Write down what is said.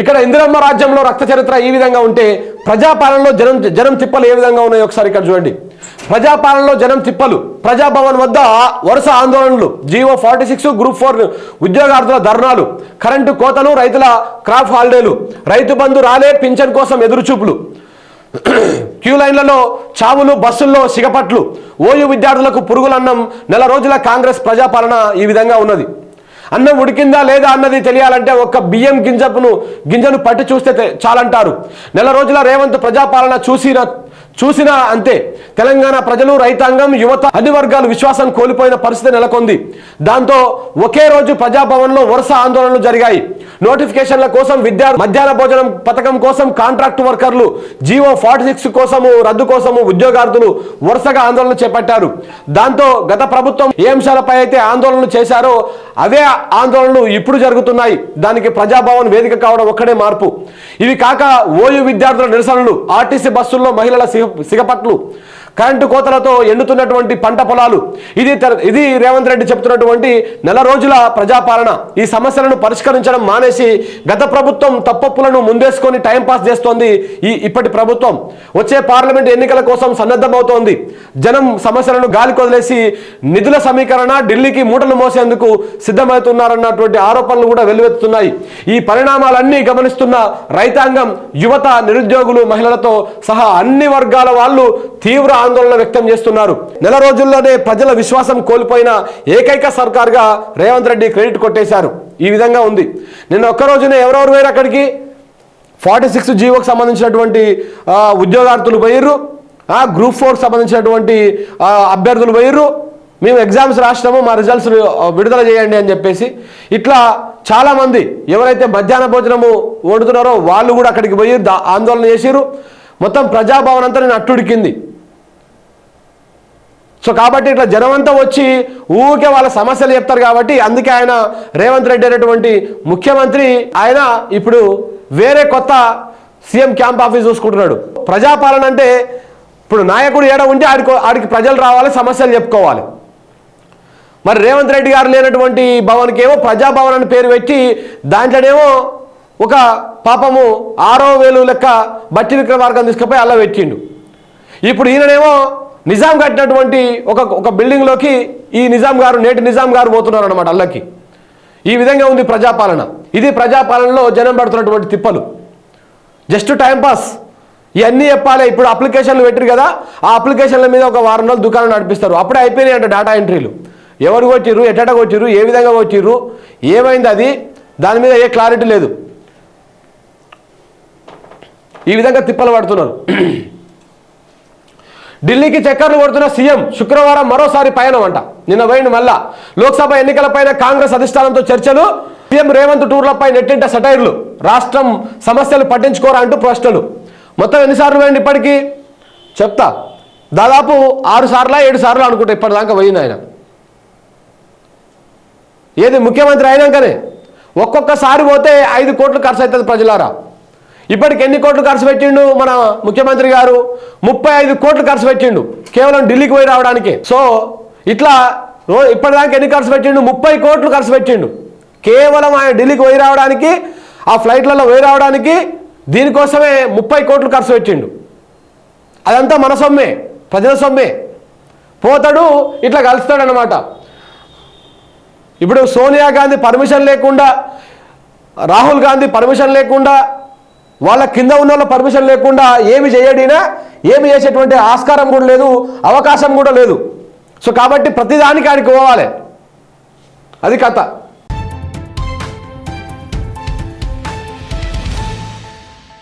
ఇక్కడ ఇందిరమ్మ రాజ్యంలో రక్త చరిత్ర ఈ విధంగా ఉంటే ప్రజాపాలనలో జనం జనం తిప్పలు ఏ విధంగా ఉన్నాయో ఒకసారి ఇక్కడ చూడండి. ప్రజాపాలనలో జనం తిప్పలు ప్రజాభవన్ వద్ద వరుస ఆందోళనలు GO forty six group four ఉద్యోగార్థుల ధర్నాలు కరెంటు కోతలు రైతుల క్రాప్ హాలిడేలు రైతు బంధు రాలే పింఛన్ కోసం ఎదురుచూపులు. క్యూ లైన్లలో చావులు బస్సుల్లో సిగపట్లు ఓయూ విద్యార్థులకు పురుగులన్నం నెల రోజుల కాంగ్రెస్ ప్రజాపాలన ఈ విధంగా ఉన్నది. అన్నం ఉడికిందా లేదా అన్నది తెలియాలంటే ఒక్క బియ్యం గింజపును గింజను పట్టి చూస్తే చాలంటారు. నెల రోజుల రేవంత్ ప్రజాపాలన చూసిన చూసినా అంతే. తెలంగాణ ప్రజలు రైతాంగం యువత అన్ని వర్గాలు విశ్వాసం కోల్పోయిన పరిస్థితి నెలకొంది. దాంతో ఒకే రోజు ప్రజాభవన్లో వరుస ఆందోళనలు జరిగాయి. నోటిఫికేషన్ల కోసం విద్యార్థి మధ్యాహ్న భోజనం పథకం కోసం కాంట్రాక్ట్ వర్కర్లు జీవో ఫార్టీ సిక్స్ కోసము రద్దు కోసము ఉద్యోగార్థులు వరుసగా ఆందోళన చేపట్టారు. దాంతో గత ప్రభుత్వం ఏ అంశాలపై అయితే ఆందోళనలు చేశారో అవే ఆందోళనలు ఇప్పుడు జరుగుతున్నాయి. దానికి ప్రజాభవన్ వేదిక కావడం ఒక్కడే మార్పు. ఇవి కాక ఓయూ విద్యార్థుల నిరసనలు ఆర్టీసీ బస్సుల్లో మహిళల సిగ సిగపట్లు. కరెంటు కోతలతో ఎండుతున్నటువంటి పంట పొలాలు. ఇది ఇది రేవంత్ రెడ్డి చెప్తున్నటువంటి నెల రోజుల ప్రజాపాలన. ఈ సమస్యలను పరిష్కరించడం మానేసి గత ప్రభుత్వం తప్పప్పులను ముందేసుకొని టైంపాస్ చేస్తోంది ఈ ఇప్పటి ప్రభుత్వం. వచ్చే పార్లమెంట్ ఎన్నికల కోసం సన్నద్ధమవుతోంది. జనం సమస్యలను గాలి కొదిలేసి నిధుల సమీకరణ ఢిల్లీకి మూటలు మోసేందుకు సిద్ధమవుతున్నారన్నటువంటి ఆరోపణలు కూడా వెల్లువెత్తుతున్నాయి. ఈ పరిణామాలన్నీ గమనిస్తున్న రైతాంగం యువత నిరుద్యోగులు మహిళలతో సహా అన్ని వర్గాల వాళ్ళు తీవ్ర ఆందోళన వ్యక్తం చేస్తున్నారు. నెల రోజుల్లోనే ప్రజల విశ్వాసం కోల్పోయిన ఏకైక సర్కార్గా రేవంత్ రెడ్డి క్రెడిట్ కొట్టేశారు. ఈ విధంగా ఉంది. నిన్న ఒక్క రోజునే ఎవరెవరు వేరు అక్కడికి? ఫార్టీ సిక్స్ జీవోకి సంబంధించినటువంటి ఉద్యోగార్థులు పోయిర్రు. గ్రూప్ ఫోర్కి సంబంధించినటువంటి అభ్యర్థులు పోయిర్రు. మేము ఎగ్జామ్స్ రాసినాము మా రిజల్ట్స్ విడుదల చేయండి అని చెప్పేసి. ఇట్లా చాలామంది ఎవరైతే మధ్యాహ్న భోజనము వండుతున్నారో వాళ్ళు కూడా అక్కడికి పోయి ఆందోళన చేసిరు మొత్తం ప్రజాభవన్ అంతా నేను అట్టుడికింది. సో కాబట్టి ఇట్లా జనమంతా వచ్చి ఊరికే వాళ్ళ సమస్యలు చెప్తారు కాబట్టి అందుకే ఆయన రేవంత్ రెడ్డి అనేటువంటి ముఖ్యమంత్రి. ఆయన ఇప్పుడు వేరే కొత్త సీఎం క్యాంప్ ఆఫీస్ చూసుకుంటున్నాడు. ప్రజాపాలన అంటే ఇప్పుడు నాయకుడు ఏడ ఉంటే ఆడికి ఆడికి ప్రజలు రావాలి సమస్యలు చెప్పుకోవాలి. మరి రేవంత్ రెడ్డి గారు లేనటువంటి భవన్కి ఏమో ప్రజాభవన్ అని పేరు పెట్టి దాంట్లోనేమో ఒక పాపము ఆరో వేలు లెక్క బట్టి విక్రమార్గం తీసుకుపోయి అలా పెట్టిండు. ఇప్పుడు ఈయననేమో నిజాం కట్టినటువంటి ఒక ఒక బిల్డింగ్లోకి ఈ నిజాం గారు నేటి నిజాం గారు పోతున్నారు అనమాట అల్లకి. ఈ విధంగా ఉంది ప్రజాపాలన. ఇది ప్రజాపాలనలో జనం పడుతున్నటువంటి తిప్పలు. జస్ట్ టైంపాస్ ఇవన్నీ చెప్పాలి ఇప్పుడు అప్లికేషన్లు పెట్టారు కదా ఆ అప్లికేషన్ల మీద ఒక వారం రోజులు దుకాణం నడిపిస్తారు. అప్పుడే అయిపోయినాయి అంటే డేటా ఎంట్రీలు ఎవరు కొట్టిర్రు ఎట్టట కొట్టిర్రు ఏ విధంగా కొట్టిర్రు ఏమైంది అది దాని మీద ఏ క్లారిటీ లేదు. ఈ విధంగా తిప్పలు పడుతున్నారు. ఢిల్లీకి చక్కర్లు కొడుతున్న సీఎం శుక్రవారం మరోసారి పయనం అంట. నిన్న పోయిన మళ్ళా. లోక్సభ ఎన్నికలపైన కాంగ్రెస్ అధిష్టానంతో చర్చలు సీఎం రేవంత్ టూర్లపై నెట్టింట సటైర్లు రాష్ట్రం సమస్యలు పట్టించుకోరా అంటూ ప్రశ్నలు. మొత్తం ఎన్నిసార్లు పోయింది ఇప్పటికీ? చెప్తా. దాదాపు ఆరు సార్లు ఏడు సార్లు అనుకుంటా ఇప్పటిదాకా పోయింది ఆయన. ఏది ముఖ్యమంత్రి అయినాకనే ఒక్కొక్కసారి పోతే ఐదు కోట్లు ఖర్చు అవుతుంది ప్రజలారా. ఇప్పటికి ఎన్ని కోట్లు ఖర్చు పెట్టిండు మన ముఖ్యమంత్రి గారు? ముప్పై ఐదు కోట్లు ఖర్చు పెట్టిండు కేవలం ఢిల్లీకి పోయి రావడానికి. సో ఇట్లా రో ఇప్పటిదాకా ఎన్ని ఖర్చు పెట్టిండు? ముప్పై కోట్లు ఖర్చు పెట్టిండు. కేవలం ఆయన ఢిల్లీకి పోయి రావడానికి ఆ ఫ్లైట్లలో పోయి రావడానికి దీనికోసమే ముప్పై కోట్లు ఖర్చు పెట్టిండు. అదంతా మన సొమ్మే ప్రజల సొమ్మే. పోతాడు ఇట్లా కలుస్తాడనమాట ఇప్పుడు సోనియా గాంధీ పర్మిషన్ లేకుండా రాహుల్ గాంధీ పర్మిషన్ లేకుండా వాళ్ళ కింద ఉన్న వాళ్ళ పర్మిషన్ లేకుండా ఏమి చేయడినా ఏమి చేసేటువంటి ఆస్కారం కూడా లేదు అవకాశం కూడా లేదు. సో కాబట్టి ప్రతిదానికి ఆడికి పోవాలి. అది కథ.